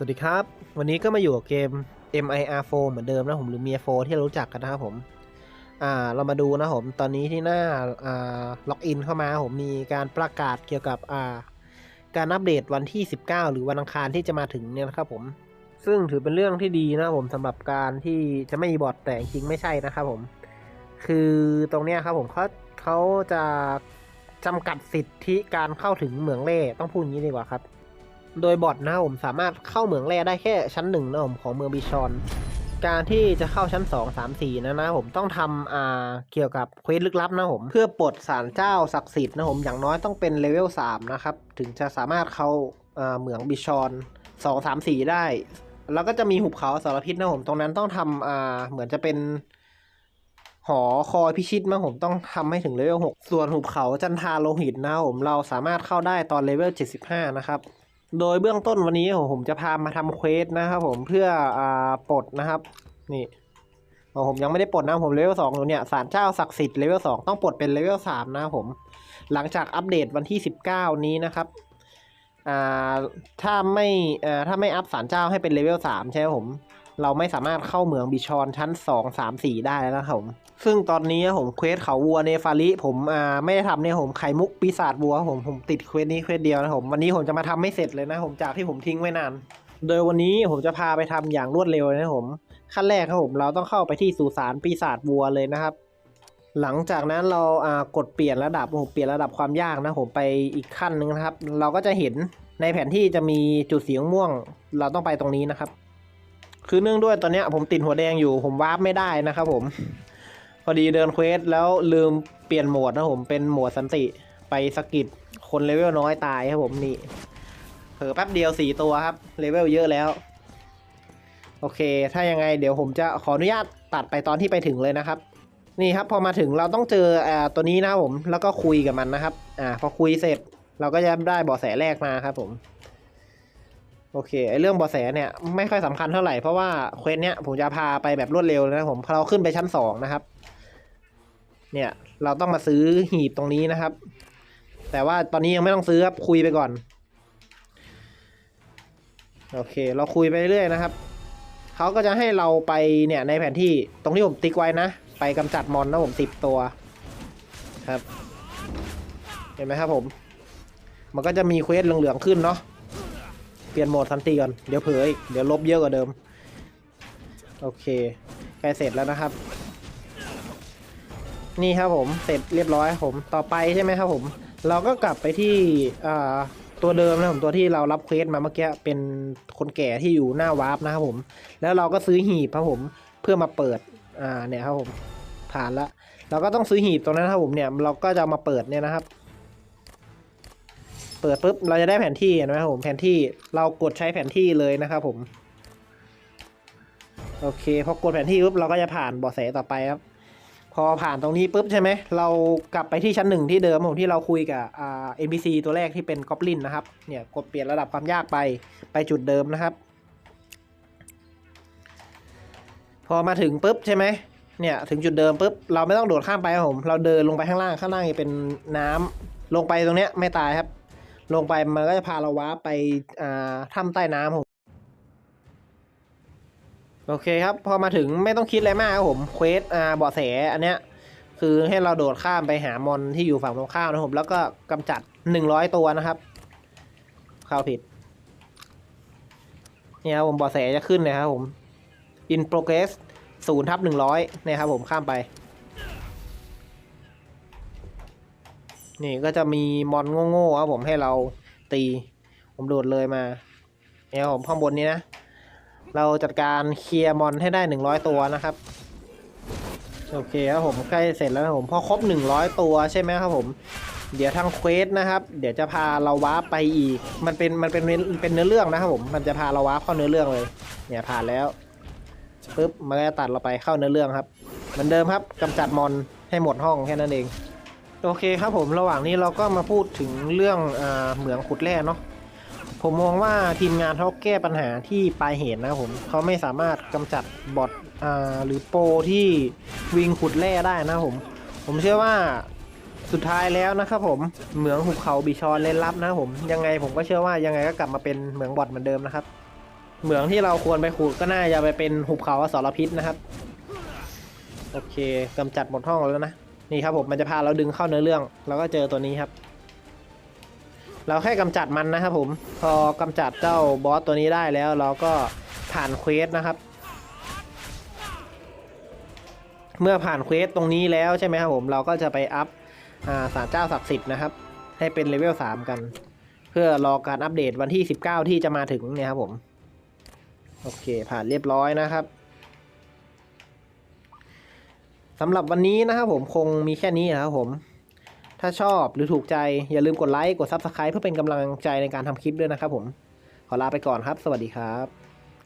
สวัสดีครับ วันนี้ก็มาอยู่กับเกม MIR4 เหมือนเดิมนะผมหรือ MIR4 ที่เรารู้จักกันนะครับผม อ่าเรามาดูนะผมตอนนี้ที่หน้าอ่าล็อกอินเข้ามาผมมีการประกาศเกี่ยวกับอ่าการอัปเดตวันที่ 19 หรือวันอังคารที่จะมาถึงเนี่ยนะครับผม ซึ่งถือเป็นเรื่องที่ดีนะผมสำหรับการที่จะไม่มีบอทแต่จริงไม่ใช่นะครับผม คือตรงเนี้ยครับผมเขาเขาจะจำกัดสิทธิการเข้าถึงเหมืองเล่ต้องพูดอย่างนี้ดีกว่าครับ โดยบอทนะครับผมสามารถเข้าเหมืองแร่ได้แค่ชั้นหนึ่งนะผมของเมืองบิชอน การที่จะเข้าชั้น 2 3 4นะนะผมต้องทำอ่าเกี่ยวกับเควสลึกลับนะผมเพื่อปลดสารเจ้าศักดิ์สิทธิ์นะผมอย่างน้อยต้องเป็นเลเวล3นะครับถึงจะสามารถเข้าเหมืองบิชอน2 3 4 ได้ แล้วก็จะมีหุบเขาสารพิษนะผมตรงนั้นต้องทำอ่าเหมือนจะเป็นหอคอยพิชิตนะผมต้องทำให้ถึงเลเวล6ส่วนหุบเขาจันทาโลหิตนะผมเราสามารถเข้าได้ตอนเลเวล75 นะครับ โดยเบื้องต้นวันนี้ผมจะพามาทำเควสนะครับผมเพื่ออ่าปลดนะครับ นี่ผมยังไม่ได้ปลดนะผมเลเวลสองอยู่เนี่ยสารเจ้าศักดิ์สิทธิ์เลเวลสองต้องปลดเป็นเลเวลสามนะครับผม หลังจากอัปเดตวันที่สิบเก้านี้นะครับอ่าถ้าไม่อ่าถ้าไม่อัพสารเจ้าให้เป็นเลเวลสามใช่ไหมผม เราไม่สามารถเข้าเหมืองบิชอนชั้นสองสามสี่ได้แล้วนะครับผมซึ่งตอนนี้ผมเควสเขาวัวเนฟาริผมอ่าไม่ได้ทำเนี่ยผมไข่มุกปีศาจวัวผมผมติดเควสนี้เควสเดียวนะผมวันนี้ผมจะมาทำไม่เสร็จเลยนะผมจากที่ผมทิ้งไว้นาน โดยวันนี้ผมจะพาไปทำอย่างรวดเร็วนะผมขั้นแรกครับผมเราต้องเข้าไปที่สุสานปีศาจวัวเลยนะครับ หลังจากนั้นเราอ่ากดเปลี่ยนระดับผมเปลี่ยนระดับความยากนะผมไปอีกขั้นหนึ่งนะครับ เราก็จะเห็นในแผนที่จะมีจุดสีม่วง เราต้องไปตรงนี้นะครับ คือเนื่องด้วยตอนนี้ผมติดหัวแดงอยู่ผมวาร์ปไม่ได้นะครับผม พอดีเดินเควสแล้วลืมเปลี่ยนโหมดนะผมเป็นโหมดสันติไปสกิดคนเลเวลน้อยตายครับผมนี่เผลอแป๊บเดียวสี่ตัวครับเลเวลเยอะแล้ว โอเค ถ้ายังไงเดี๋ยวผมจะขออนุญาตตัดไปตอนที่ไปถึงเลยนะครับ นี่ครับพอมาถึงเราต้องเจออตัวนี้นะผมแล้วก็คุยกับมันนะครับ อ่าพอคุยเสร็จเราก็จะได้เบาะแสแรกมาครับผม โอเคไอเรื่องบาะแสเนี่ยไม่ค่อยสำคัญเท่าไหร่เพราะว่าเควสเนี้ยผมจะพาไปแบบรวดเร็วนะผมพอเราขึ้นไปชั้นสองนะครับ เนี่ยเราต้องมาซื้อหีบตรงนี้นะครับ แต่ว่าตอนนี้ยังไม่ต้องซื้อครับคุยไปก่อน โอเค เราคุยไปเรื่อยนะครับเขาก็จะให้เราไปเนี่ยในแผนที่ตรงที่ผมติ๊กไว้นะ ไปกำจัดมอนนะผมสิบตัวครับ เห็นไหมครับผม มันก็จะมีเควสเหลืองๆขึ้นเนาะ ลี่ยนโหมดสันติก่อน เดี๋ยวเผลออีกเดี๋ยวลบเยอะกว่าเดิม โอเคใกล้เสร็จแล้วนะครับ นี่ครับผมเสร็จเรียบร้อยผมต่อไปใช่ไหมครับผม เราก็กลับไปที่ตัวเดิมนะผมตัวที่เรารับเควสมาเมื่อกี้เป็นคนแก่ที่อยู่หน้าวาร์ปนะครับผม แล้วเราก็ซื้อหีบครับผมเพื่อมาเปิดอ่าเนี่ยครับผมผ่านละเราก็ต้องซื้อหีบตรงนั้นครับผมเนี่ยเราก็จะมาเปิดเนี่ยนะครับ เปิดปุ๊บเราจะได้แผนที่นไหมครับผมแผนที่เรากดใช้แผนที่เลยนะครับผม โอเคพอกดแผนที่ปุ๊บเราก็จะผ่านบาะแสต่อไปครับ พอผ่านตรงนี้ปุ๊บใช่ไหมเรากลับไปที่ชั้นหนึ่งที่เดิมผมที่เราคุยกับอ่า NPC ตัวแรกที่เป็นกอบลินนะครับเนี่ยกดเปลี่ยนระดับความยากไปไปจุดเดิมนะครับ พอมาถึงปุ๊บใช่ไหมเนี่ยถึงจุดเดิมปุ๊บเราไม่ต้องโดดข้ามไปครับผม เราเดินลงไปข้างล่างข้างล่างจะเป็นน้ำลงไปตรงเนี้ยไม่ตายครับ ลงไปมันก็จะพาเราว้าไปถ้ำใต้น้ำผมโอเคครับ พอมาถึงไม่ต้องคิดอะไรมากครับผมเควสอ่าเบาะแสอันเนี้ยคือให้เราโดดข้ามไปหามอนที่อยู่ฝั่งตรงข้ามนะครับผมแล้วก็กำจัดหนึ่งร้อยตัวนะครับเข้าผิดเนี่ยครับผมเบาะแสจะขึ้นเลยครับผม in progress ศูนย์ทับหนึ่งร้อยเนี่ยครับผมข้ามไป นี่ก็จะมีมอนโง่ๆครับผมให้เราตี ผมโดดเลยมาเนี่ยผมข้างบนนี้นะ เราจัดการเคลียร์มอนให้ได้หนึ่งร้อยตัวนะครับ โอเคครับผมใกล้เสร็จแล้วนะผมพอครบหนึ่งร้อยตัวใช่ไหมครับผม เดี๋ยวทางเควสนะครับ เดี๋ยวจะพาเราวาร์ปไปอีก มันเป็นมันเป็นเป็นเนื้อเรื่องนะครับผม มันจะพาเราวาร์ปเข้าเนื้อเรื่องเลย เนี่ยผ่านแล้วปุ๊บมันก็จะตัดเราไปเข้าเนื้อเรื่องครับ เหมือนเดิมครับกำจัดมอนให้หมดห้องแค่นั้นเอง โอเคครับผมระหว่างนี้เราก็มาพูดถึงเรื่องอเหมืองขุดแร่เนาะผมมองว่าทีมงานเขาแก้ปัญหาที่ปลายเหตุนะผมเขาไม่สามารถกำจัดบอทอหรือโปรที่วิ่งขุดแร่ได้นะผม ผมเชื่อว่าสุดท้ายแล้วนะครับผมเหมืองหุบเขาบิชอนเล่นลับนะผมยังไงผมก็เชื่อว่ายังไงก็กลับมาเป็นเหมืองบอทเหมือนเดิมนะครับ เหมืองที่เราควรไปขุดก็น่าจะไปเป็นหุบเขาอสรพิษนะครับ โอเคกำจัดหมดห้องแล้วนะ นี่ครับผมมันจะพาเราดึงเข้าเนื้อเรื่องแล้วก็เจอตัวนี้ครับ เราแค่กำจัดมันนะครับผม พอกำจัดเจ้าบอสตัวนี้ได้แล้ว เราก็ผ่านเควสนะครับ เมื่อผ่านเควสตรงนี้แล้วใช่ไหมครับผมเราก็จะไปอัพอาสารเจ้าศักดิ์สิทธิ์นะครับ ให้เป็นเลเวลสามกัน เพื่อรอการอัปเดตวันที่สิบเก้าที่จะมาถึงเนี่ยครับผม โอเค ผ่านเรียบร้อยนะครับ สำหรับวันนี้นะครับผมคงมีแค่นี้นะครับผม ถ้าชอบหรือถูกใจอย่าลืมกดไลค์กด Subscribe เพื่อเป็นกำลังใจในการทำคลิปด้วยนะครับผม ขอลาไปก่อนครับ สวัสดีครับ